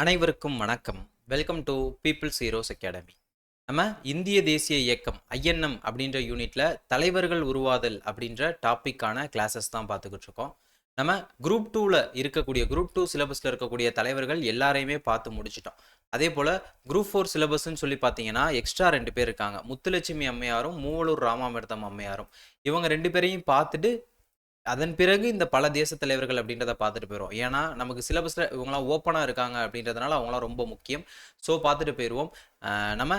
அனைவருக்கும் வணக்கம். Welcome to peoples heroes academy நம்ம இந்திய தேசிய இயக்கம் ஐஎன்எம் அப்படின்ற யூனிட்ல தலைவர்கள் உருவாதல் அப்படின்ற டாப்பிக்கான கிளாஸஸ் தான் பார்த்துக்கிட்டு இருக்கோம். நம்ம குரூப் டூவில் இருக்கக்கூடிய குரூப் டூ சிலபஸில் இருக்கக்கூடிய தலைவர்கள் எல்லாரையுமே பார்த்து முடிச்சிட்டோம். அதே போல் குரூப் ஃபோர் சிலபஸ்ன்னு சொல்லி பார்த்தீங்கன்னா எக்ஸ்ட்ரா ரெண்டு பேர் இருக்காங்க. முத்துலட்சுமி அம்மையாரும் மூவலூர் ராமாமிர்தம் அம்மையாரும். இவங்க ரெண்டு பேரையும் பார்த்துட்டு அதன் பிறகு இந்த பல தேச தலைவர்கள் அப்படின்றத பார்த்துட்டு போயிடுவோம் ஏன்னா நமக்கு சிலபஸில் இவங்களாம் ஓப்பனாக இருக்காங்க அப்படின்றதுனால அவங்களாம் ரொம்ப முக்கியம். ஸோ பார்த்துட்டு போயிடுவோம் நம்ம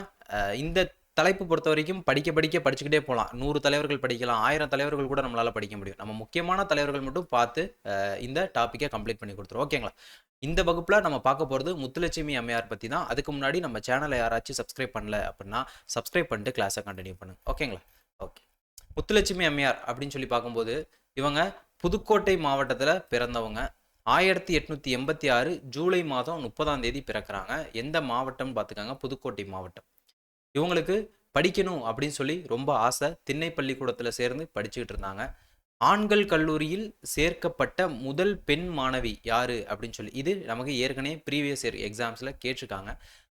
இந்த தலைப்பு பொறுத்த வரைக்கும் படிக்க படிக்க படிச்சுக்கிட்டே போகலாம். நூறு தலைவர்கள் படிக்கலாம். ஆயிரம் தலைவர்கள் கூட நம்மளால் படிக்க முடியும். நம்ம முக்கியமான தலைவர்கள் மட்டும் பார்த்து இந்த டாப்பிக்கை கம்ப்ளீட் பண்ணி கொடுத்துருவோம். ஓகேங்களா இந்த வகுப்பில் நம்ம பார்க்க போகிறது முத்துலட்சுமி அம்மையார் பற்றி தான். அதுக்கு முன்னாடி நம்ம சேனலை யாராச்சும் சப்ஸ்கிரைப் பண்ணல அப்படின்னா சப்ஸ்கிரைப் பண்ணிட்டு கிளாஸை கண்டினியூ பண்ணுங்க. ஓகேங்களா ஓகே முத்துலட்சுமி அம்மையார் அப்படின்னு சொல்லி பார்க்கும்போது இவங்க புதுக்கோட்டை மாவட்டத்தில் பிறந்தவங்க. ஆயிரத்தி எட்நூத்தி எண்பத்தி ஆறு ஜூலை மாதம் முப்பதாம் தேதி பிறக்கிறாங்க. எந்த மாவட்டம்னு பார்த்துக்கோங்க புதுக்கோட்டை மாவட்டம். இவங்களுக்கு படிக்கணும் அப்படின்னு சொல்லி ரொம்ப ஆசை. திண்ணை பள்ளிக்கூடத்தில் சேர்ந்து படிச்சுக்கிட்டு இருந்தாங்க. ஆண்கள் கல்லூரியில் சேர்க்கப்பட்ட முதல் பெண் மாணவி யாரு அப்படின்னு சொல்லி இது நமக்கு ஏற்கனவே ப்ரீவியஸ் இயர் எக்ஸாம்ஸில் கேட்டிருக்காங்க.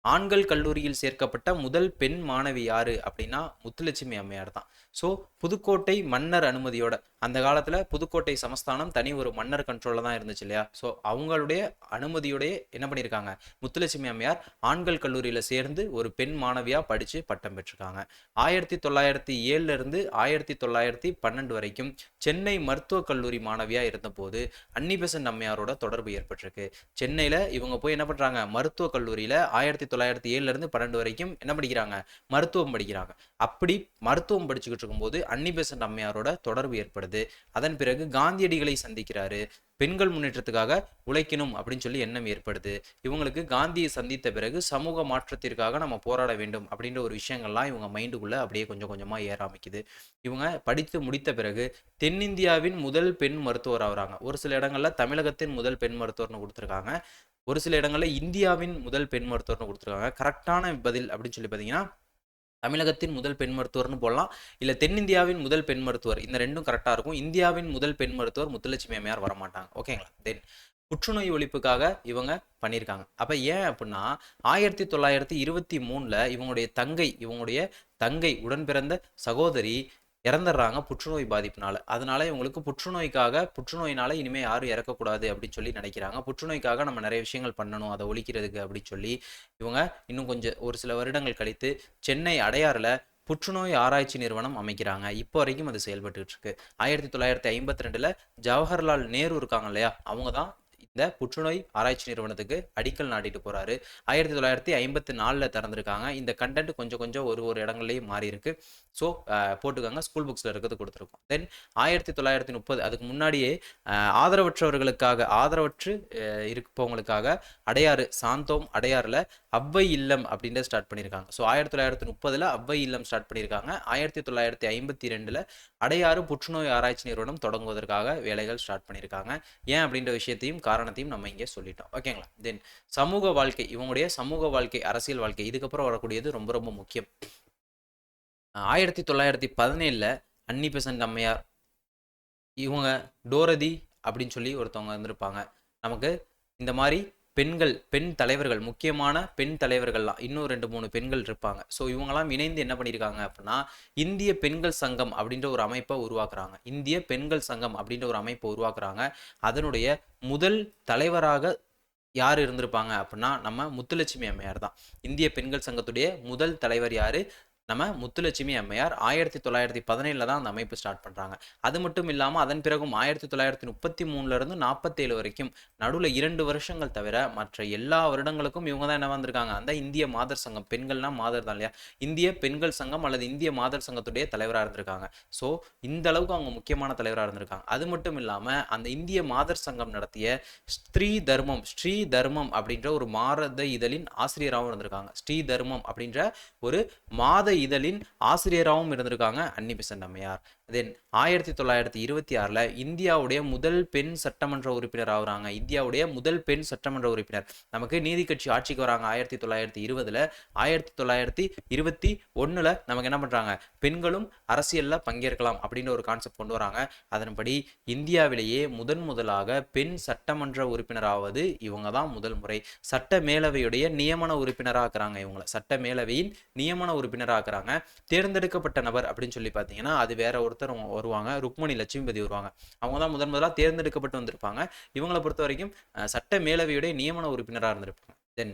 ஆண்கள் கல்லூரியில் சேர்க்கப்பட்ட முதல் பெண் மாணவி யாரு அப்படின்னா முத்துலட்சுமி அம்மையார் தான். ஸோ புதுக்கோட்டை மன்னர் அனுமதியோட அந்த காலத்தில் புதுக்கோட்டை சமஸ்தானம் தனி ஒரு மன்னர் கண்ட்ரோலில் தான் இருந்துச்சு இல்லையா? ஸோ அவங்களுடைய அனுமதியோடய என்ன பண்ணியிருக்காங்க முத்துலட்சுமி அம்மையார் ஆண்கள் கல்லூரியில் சேர்ந்து ஒரு பெண் மாணவியாக படித்து பட்டம் பெற்றிருக்காங்க. ஆயிரத்தி தொள்ளாயிரத்தி ஏழுலேருந்து ஆயிரத்தி தொள்ளாயிரத்தி பன்னெண்டு வரைக்கும் சென்னை மருத்துவக் கல்லூரி மாணவியாக இருந்தபோது அன்னிபெசன்ட் அம்மையாரோட தொடர்பு ஏற்பட்டிருக்கு. சென்னையில் இவங்க போய் என்ன பண்ணுறாங்க மருத்துவக் கல்லூரியில் ஆயிரத்தி தொள்ளாயிரத்தி ஏழுல இருந்து பன்னெண்டு வரைக்கும் என்ன படிக்கிறாங்க? மருத்துவம் படிக்கிறாங்க. அப்படி மருத்துவம் படிச்சுக்கிட்டு இருக்கும்போது அன்னிபெசன்ட் அம்மையாரோட தொடர்பு ஏற்படுது. அதன் பிறகு காந்தியடிகளை சந்திக்கிறாரு. பெண்கள் முன்னேற்றத்துக்காக உழைக்கணும் அப்படின்னு சொல்லி எண்ணம் ஏற்படுது. இவங்களுக்கு காந்தியை சந்தித்த பிறகு சமூக மாற்றத்திற்காக நம்ம போராட வேண்டும் அப்படின்ற ஒரு விஷயங்கள்லாம் இவங்க மைண்டுக்குள்ளே அப்படியே கொஞ்சம் கொஞ்சமாக ஏற ஆரம்பிக்குது. இவங்க படித்து முடித்த பிறகு தென்னிந்தியாவின் முதல் பெண் மருத்துவர் ஆகிறாங்க ஒரு சில இடங்களில் தமிழகத்தின் முதல் பெண் மருத்துவர்னு கொடுத்துருக்காங்க. ஒரு சில இடங்களில் இந்தியாவின் முதல் பெண் மருத்துவர்னு கொடுத்துருக்காங்க. கரெக்டான பதில் அப்படின்னு சொல்லி பார்த்தீங்கன்னா தமிழகத்தின் முதல் பெண் மருத்துவர்னு போடலாம். இல்லை தென்னிந்தியாவின் முதல் பெண் மருத்துவர் இந்த ரெண்டும் கரெக்டாக இருக்கும். இந்தியாவின் முதல் பெண் மருத்துவர் முத்துலட்சுமி அம்மையார் வரமாட்டாங்க. ஓகேங்களா தென் புற்றுநோய் ஒழிப்புக்காக இவங்க பண்ணியிருக்காங்க. அப்போ ஏன் அப்படின்னா ஆயிரத்தி தொள்ளாயிரத்தி இருபத்தி மூணில் இவங்களுடைய தங்கை இவங்களுடைய தங்கை உடன் பிறந்த சகோதரி இறந்துடுறாங்க புற்றுநோய் பாதிப்புனால. அதனால இவங்களுக்கு புற்றுநோய்க்காக புற்றுநோயினால இனிமேல் யாரும் இறக்கக்கூடாது அப்படின்னு சொல்லி நினைக்கிறாங்க. புற்றுநோய்க்காக நம்ம நிறைய விஷயங்கள் பண்ணணும் அதை ஒழிக்கிறதுக்கு அப்படின்னு சொல்லி இவங்க இன்னும் கொஞ்சம் ஒரு சில வருடங்கள் கழித்து சென்னை அடையாறில் புற்றுநோய் ஆராய்ச்சி நிறுவனம் அமைக்கிறாங்க. இப்போ வரைக்கும் அது செயல்பட்டு இருக்கு. ஆயிரத்தி தொள்ளாயிரத்தி ஐம்பத்தி ரெண்டுல ஜவஹர்லால் நேரு இருக்காங்க இல்லையா? அவங்க தான் இந்த புற்றுநோய் ஆராய்ச்சி நிறுவனத்துக்கு அடிக்கல் நாட்டிட்டு போறாரு. ஆயிரத்தி தொள்ளாயிரத்தி ஐம்பத்தி நாலில் திறந்துருக்காங்க. இந்த கண்டென்ட் கொஞ்சம் கொஞ்சம் ஒரு ஒரு இடங்கள்லையும் மாறி இருக்கு. ஸோ போட்டுக்காங்க ஸ்கூல் புக்ஸில் இருக்கிறது கொடுத்துருக்கோம். தென் ஆயிரத்தி தொள்ளாயிரத்தி முப்பது அதுக்கு முன்னாடியே ஆதரவற்றவர்களுக்காக ஆதரவற்று இருப்பவங்களுக்காக அடையாறு சாந்தோம் அடையாறில் அவ்வை இல்லம் அப்படின்றத ஸ்டார்ட் பண்ணியிருக்காங்க ஸோ ஆயிரத்தி தொள்ளாயிரத்தி முப்பதில் அவ்வை இல்லம் ஸ்டார்ட் பண்ணியிருக்காங்க ஆயிரத்தி தொள்ளாயிரத்தி ஐம்பத்தி ரெண்டில் அடையாறு புற்றுநோய் ஆராய்ச்சி நிறுவனம் தொடங்குவதற்காக வேலைகள் ஸ்டார்ட் பண்ணியிருக்காங்க. ஏன் அப்படின்ற விஷயத்தையும் காரணத்தையும் நம்ம இங்கே சொல்லிட்டோம். ஓகேங்களா தென் சமூக வாழ்க்கை இவங்களுடைய சமூக வாழ்க்கை அரசியல் வாழ்க்கை இதுக்கப்புறம் வரக்கூடியது ரொம்ப ரொம்ப முக்கியம். ஆயிரத்தி தொள்ளாயிரத்தி பதினேழில் அன்னி பெசன்ட் அம்மையார் இவங்க டோரதி அப்படின்னு சொல்லி ஒருத்தவங்க இருந்திருப்பாங்க. நமக்கு இந்த மாதிரி பெண்கள் பெண் தலைவர்கள் முக்கியமான பெண் தலைவர்கள்லாம் இன்னும் ரெண்டு மூணு பெண்கள் இருப்பாங்க. ஸோ இவங்கெல்லாம் இணைந்து என்ன பண்ணியிருக்காங்க அப்படின்னா இந்திய பெண்கள் சங்கம் அப்படின்ற ஒரு அமைப்பை உருவாக்குறாங்க. இந்திய பெண்கள் சங்கம் அப்படின்ற ஒரு அமைப்பை உருவாக்குறாங்க. அதனுடைய முதல் தலைவராக யார் இருந்திருப்பாங்க அப்படின்னா நம்ம முத்துலட்சுமி அம்மையார் தான். இந்திய பெண்கள் சங்கத்துடைய முதல் தலைவர் யாரு? நம்ம முத்துலட்சுமி அம்மையார் ஆயிரத்தி தொள்ளாயிரத்தி பதினேழில் தான் அந்த அமைப்பு ஸ்டார்ட் பண்ணுறாங்க அது மட்டும் இல்லாமல் அதன் பிறகும் ஆயிரத்தி தொள்ளாயிரத்தி முப்பத்தி மூணுலேருந்து நாற்பத்தேழு வரைக்கும் நடுவில் இரண்டு வருஷங்கள் தவிர மற்ற எல்லா வருடங்களுக்கும் இவங்க தான் என்ன வந்திருக்காங்க? அந்த இந்திய மாதர் சங்கம். பெண்கள்னா மாதர் தான் இல்லையா? இந்திய பெண்கள் சங்கம் அல்லது இந்திய மாதர் சங்கத்துடைய தலைவராக இருந்திருக்காங்க. ஸோ இந்த அளவுக்கு அவங்க முக்கியமான தலைவராக இருந்திருக்காங்க. அது மட்டும் இல்லாமல் அந்த இந்திய மாதர் சங்கம் நடத்திய ஸ்ரீ தர்மம் ஸ்ரீ தர்மம் அப்படின்ற ஒரு மாரத இதழின் ஆசிரியராகவும் இருந்திருக்காங்க. ஸ்ரீ தர்மம் அப்படின்ற ஒரு மாத இதழின் ஆசிரியராகவும் இருந்திருக்காங்க அன்னி பெசன்ட் அம்மையார். தென் ஆயிரத்தி தொள்ளாயிரத்தி இருபத்தி ஆறில் இந்தியாவுடைய முதல் பெண் சட்டமன்ற உறுப்பினர் ஆகுறாங்க. இந்தியாவுடைய முதல் பெண் சட்டமன்ற உறுப்பினர். நமக்கு நீதி கட்சி ஆட்சிக்கு வராங்க ஆயிரத்தி தொள்ளாயிரத்தி இருபதில். ஆயிரத்தி தொள்ளாயிரத்தி இருபத்தி ஒன்றில் நமக்கு என்ன பண்ணுறாங்க பெண்களும் அரசியலில் பங்கேற்கலாம் அப்படின்ற ஒரு கான்செப்ட் கொண்டு வராங்க. அதன்படி இந்தியாவிலேயே முதன் முதலாக பெண் சட்டமன்ற உறுப்பினராவது இவங்க தான் முதல் முறை. சட்ட மேலவையுடைய நியமன உறுப்பினராக இருக்கிறாங்க இவங்களை. சட்ட மேலவையின் நியமன உறுப்பினராக பார்க்குறாங்க. தேர்ந்தெடுக்கப்பட்ட நபர் அப்படின்னு சொல்லி பார்த்தீங்கன்னா அது வேற ஒருத்தர் வருவாங்க. ருக்மணி லட்சுமிபதி வருவாங்க. அவங்க தான் முதன் முதலாக தேர்ந்தெடுக்கப்பட்டு வந்திருப்பாங்க. இவங்களை பொறுத்த வரைக்கும் சட்ட மேலவையுடைய நியமன உறுப்பினராக இருந்திருப்பாங்க. தென்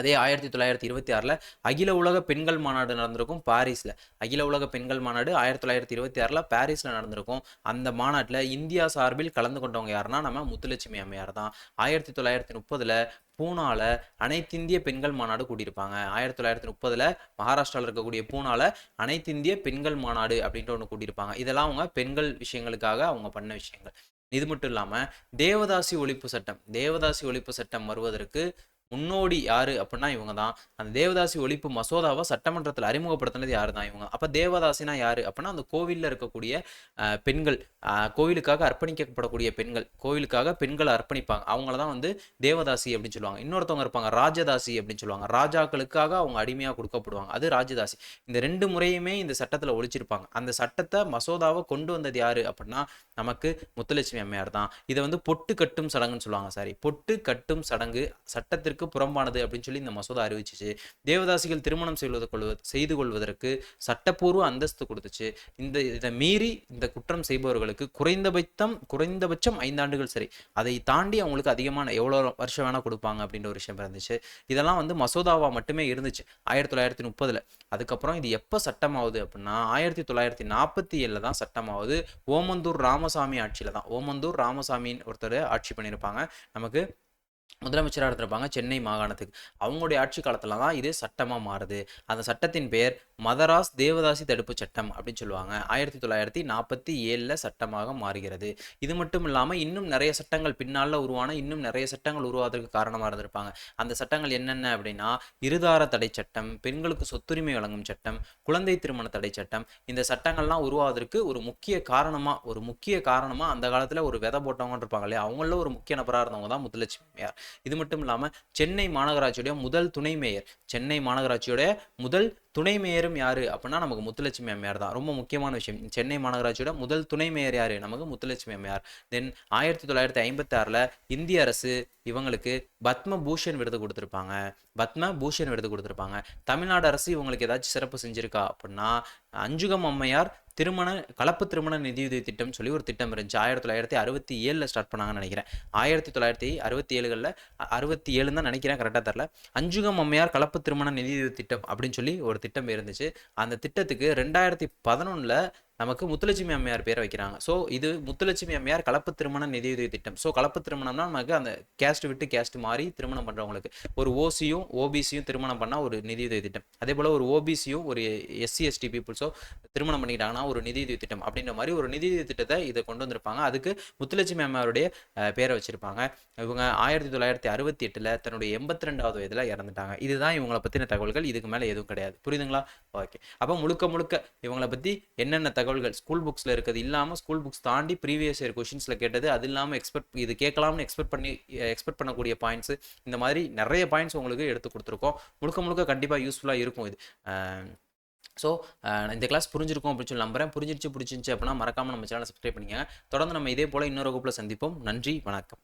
அதே ஆயிரத்தி தொள்ளாயிரத்தி இருபத்தி ஆறில் அகில உலக பெண்கள் மாநாடு நடந்திருக்கும் பாரிஸில். அகில உலக பெண்கள் மாநாடு ஆயிரத்தி தொள்ளாயிரத்தி இருபத்தி ஆறில் பாரிஸில் நடந்திருக்கும். அந்த மாநாட்டில் இந்தியா சார்பில் கலந்து கொண்டவங்க யாருன்னா நம்ம முத்துலட்சுமி அம்மையார் தான். ஆயிரத்தி தொள்ளாயிரத்தி முப்பதில் பூனால அனைத்திந்திய பெண்கள் மாநாடு கூட்டியிருப்பாங்க ஆயிரத்தி தொள்ளாயிரத்தி முப்பதில் மகாராஷ்டிராவில் இருக்கக்கூடிய பூனால அனைத்திந்திய பெண்கள் மாநாடு அப்படின்ட்டு ஒன்று கூட்டியிருப்பாங்க இதெல்லாம் அவங்க பெண்கள் விஷயங்களுக்காக அவங்க பண்ண விஷயங்கள். இது மட்டும் இல்லாமல் தேவதாசி ஒழிப்பு சட்டம் தேவதாசி ஒழிப்பு சட்டம் வருவதற்கு முன்னோடி யாரு அப்படின்னா இவங்க தான். அந்த தேவதாசி ஒழிப்பு மசோதாவை சட்டமன்றத்தில் அறிமுகப்படுத்தினது யாரு தான் இவங்க. அப்போ தேவதாசினா யாரு அப்படின்னா அந்த கோவிலில் இருக்கக்கூடிய பெண்கள். கோவிலுக்காக அர்ப்பணிக்கப்படக்கூடிய பெண்கள். கோவிலுக்காக பெண்களை அர்ப்பணிப்பாங்க. அவங்கள தான் வந்து தேவதாசி அப்படின்னு சொல்லுவாங்க. இன்னொருத்தவங்க இருப்பாங்க ராஜதாசி அப்படின்னு சொல்லுவாங்க. ராஜாக்களுக்காக அவங்க அடிமையாக கொடுக்கப்படுவாங்க. அது ராஜதாசி. இந்த ரெண்டு முறையுமே இந்த சட்டத்தில் ஒழிச்சிருப்பாங்க. அந்த சட்டத்தை மசோதாவை கொண்டு வந்தது யாரு அப்படின்னா நமக்கு முத்துலட்சுமி அம்மையார் தான். இதை வந்து பொட்டு கட்டும் சடங்குன்னு சொல்லுவாங்க சாரி. பொட்டு கட்டும் சடங்கு சட்டத்திற்கு புறம்பானது அப்படின்னு சொல்லி இந்த மசோதா அறிவிச்சிச்சு. தேவதாசிகள் திருமணம் செய்வது கொள்வது செய்து கொள்வதற்கு சட்டப்பூர்வ அந்தஸ்து கொடுத்துச்சு. இந்த இதை மீறி இந்த குற்றம் செய்பவர்களுக்கு குறைந்தபட்சம் குறைந்தபட்சம் ஐந்தாண்டுகள் சரி அதை தாண்டி அவங்களுக்கு அதிகமான எவ்வளோ வருஷம் வேணால் கொடுப்பாங்க அப்படின்ற ஒரு விஷயம் இருந்துச்சு இதெல்லாம் வந்து மசோதாவாக மட்டுமே இருந்துச்சு ஆயிரத்தி தொள்ளாயிரத்தி முப்பதில். அதுக்கப்புறம் இது எப்போ சட்டமாகுது அப்படின்னா ஆயிரத்தி தொள்ளாயிரத்தி நாற்பத்தி ஏழில் தான் சட்டமாகுது ஓமந்தூர் ராமசாமி ஆட்சியில் தான். ஓமந்தூர் ராமசாமின்னு ஒருத்தர் ஆட்சி பண்ணியிருப்பாங்க. நமக்கு முதலமைச்சராக இருந்திருப்பாங்க சென்னை மாகாணத்துக்கு. அவங்களுடைய ஆட்சி காலத்தில் தான் இது சட்டமாக மாறுது. அந்த சட்டத்தின் பெயர் மதராஸ் தேவதாசி தடுப்பு சட்டம் அப்படின்னு சொல்லுவாங்க. ஆயிரத்தி தொள்ளாயிரத்தி நாற்பத்தி ஏழில் சட்டமாக மாறுகிறது. இது மட்டும் இல்லாமல் இன்னும் நிறைய சட்டங்கள் பின்னால் உருவான இன்னும் நிறைய சட்டங்கள் உருவாவதற்கு காரணமாக இருந்திருப்பாங்க. அந்த சட்டங்கள் என்னென்ன அப்படின்னா இருதார தடை சட்டம் பெண்களுக்கு சொத்துரிமை வழங்கும் சட்டம் குழந்தை திருமண தடை சட்டம். இந்த சட்டங்கள்லாம் உருவாவதற்கு ஒரு முக்கிய காரணமாக ஒரு முக்கிய காரணமாக அந்த காலத்தில் ஒரு விதை போட்டவங்க இருப்பாங்க இல்லையா? அவங்கள ஒரு முக்கிய நபராக இருந்தவங்க தான் முதலட்சுமியார் இது மட்டும் இல்லாமல் சென்னை மாநகராட்சியுடைய முதல் துணை மேயர். சென்னை மாநகராட்சியுடைய முதல் துணை மேயரும் யாரு அப்படின்னா நமக்கு முத்துலட்சுமி அம்மையார் தான். ரொம்ப முக்கியமான விஷயம். சென்னை மாநகராட்சியோட முதல் துணை மேயர் யார்? நமக்கு முத்துலட்சுமி அம்மையார். தென் ஆயிரத்தி தொள்ளாயிரத்தி ஐம்பத்தி ஆறில் இந்திய அரசு இவங்களுக்கு பத்ம பூஷன் விருது கொடுத்துருப்பாங்க. பத்ம பூஷன் விருது கொடுத்துருப்பாங்க. தமிழ்நாடு அரசு இவங்களுக்கு ஏதாச்சும் சிறப்பு செஞ்சிருக்கா அப்படின்னா அஞ்சுகம் அம்மையார் திருமண கலப்பு திருமண நிதியுதவி திட்டம் சொல்லி ஒரு திட்டம் இருந்துச்சு. ஆயிரத்தி தொள்ளாயிரத்தி அறுபத்தி ஏழில் ஸ்டார்ட் பண்ணாங்கன்னு நினைக்கிறேன். ஆயிரத்தி தொள்ளாயிரத்தி அறுபத்தி ஏழுகளில் அறுபத்தி ஏழுன்னு தான் நினைக்கிறேன் கரெக்டாக தெரில அஞ்சுகம் அம்மையார் கலப்பு திருமண நிதியுதவி திட்டம் அப்படின்னு சொல்லி ஒரு திட்டம் இருந்துச்சு. அந்த திட்டத்துக்கு ரெண்டாயிரத்தி பதினொன்றில் நமக்கு முத்துலட்சுமி அம்மையார் பேரை வைக்கிறாங்க. ஸோ இது முத்துலட்சுமி அம்மையார் கலப்பு திருமண நிதியுதவி திட்டம். ஸோ கலப்பு திருமணம்னா நமக்கு அந்த கேஸ்ட் விட்டு கேஸ்ட் மாறி திருமணம் பண்ணுறவங்களுக்கு ஒரு ஓசியும் ஓபிசியும் திருமணம் பண்ணால் ஒரு நிதியுதவி திட்டம். அதே போல் ஒரு ஓபிசியும் ஒரு எஸ்சி எஸ்டி பீப்புள்ஸோ திருமணம் பண்ணிக்கிட்டாங்கன்னா ஒரு நிதியுதவி திட்டம். அப்படின்ற மாதிரி ஒரு நிதியுதவி திட்டத்தை இதை கொண்டு வந்திருப்பாங்க. அதுக்கு முத்துலட்சுமி அம்மையாருடைய பேரை வச்சிருப்பாங்க. இவங்க ஆயிரத்தி தொள்ளாயிரத்தி அறுபத்தி எட்டில் தன்னுடைய எண்பத்தி ரெண்டாவது வயதில் இறந்துட்டாங்க. இதுதான் இவங்களை பற்றின தகவல்கள். இதுக்கு மேலே எதுவும் கிடையாது. புரியுதுங்களா? ஓகே அப்போ முழுக்க முழுக்க இவங்களை பற்றி என்னென்ன தகவல்கள் ஸ்கூல் புக்ஸில் இருக்கிறது இல்லாமல் ஸ்கூல் புக்ஸ் தாண்டி ப்ரீவியஸ் இயர் கொஷின்ஸில் கேட்டது அது இல்லாமல் எக்ஸ்பெக்ட் இது கேட்கலாம்னு எக்ஸ்பெக்ட் பண்ணி எக்ஸ்பெக்ட் பண்ணக்கூடிய பாயிண்ட்ஸ் இந்த மாதிரி நிறைய பாயிண்ட்ஸ் உங்களுக்கு எடுத்து கொடுத்துருக்கோம். முழுக்க முழுக்க கண்டிப்பாக யூஸ்ஃபுல்லாக இருக்கும் இது. ஸோ இந்த கிளாஸ் புரிஞ்சிருக்கும் அப்படின்னு சொல்லி நம்புறேன். புரிஞ்சிருச்சு பிடிச்சிருந்துச்சு அப்படின்னா மறக்காமல் நம்ம சேனலை சப்ஸ்கிரைப் பண்ணிக்கங்க. தொடர்ந்து நம்ம இதே போல் இன்னொரு வகுப்பில் சந்திப்போம். நன்றி வணக்கம்.